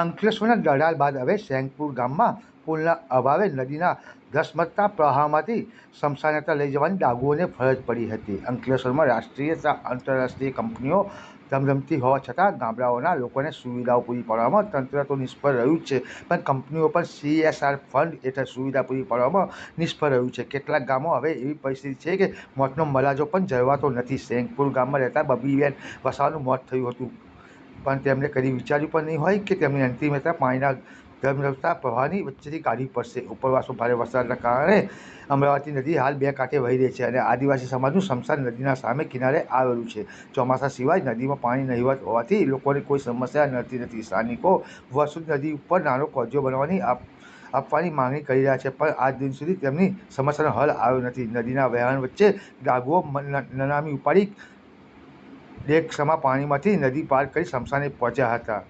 અંકલેશ્વરના દડાલ બાદ હવે સેંગપુર ગામમાં પુલના અભાવે નદીના ધસમસતા પ્રવાહમાંથી શમશાનતા લઈ જવાની ડાગુઓને ફરજ પડી હતી. અંકલેશ્વરમાં રાષ્ટ્રીય તથા આંતરરાષ્ટ્રીય કંપનીઓ ધમધમતી હોવા છતાં ગામડાઓના લોકોને સુવિધાઓ પૂરી પાડવામાં તંત્ર તો નિષ્ફળ રહ્યું છે, પણ કંપનીઓ પણ સીએસઆર ફંડ હેઠળ સુવિધા પૂરી પાડવામાં નિષ્ફળ રહ્યું છે. કેટલાક ગામો હવે એવી પરિસ્થિતિ છે કે મોતનો મલાજો પણ જળવાતો નથી. સેંગપુર ગામમાં રહેતા બબીબેન વસાવાનું મોત થયું હતું. પણ તેમણે કદી વિચાર્યું પણ નહીં હોય કે તેમની અંતિમ યાત્રા પાણીના ધમધમતા પ્રવાહની વચ્ચેથી કાઢવી પડશે. ઉપરવાસો ભારે વરસાદના કારણે અમરાવતી નદી હાલ બે કાંઠે વહી રહી છે અને આદિવાસી સમાજનું શમશાન નદીના સામે કિનારે આવેલું છે. ચોમાસા સિવાય નદીમાં પાણી નહીવત હોવાથી લોકોને કોઈ સમસ્યા નડતી નથી. સ્થાનિકો વસુદ નદી ઉપર નાનો કોજો બનાવવાની આપ, આપવાની માંગણી કરી રહ્યા છે, પણ આજ દિન સુધી તેમની સમસ્યાનો હલ આવ્યો નથી. નદીના વહેણ વચ્ચે ડાગુઓ નનામી ઉપાડી ડેક સમા પાણીમાંથી નદી પાર કરી સ્મશાને પહોંચ્યા હતા.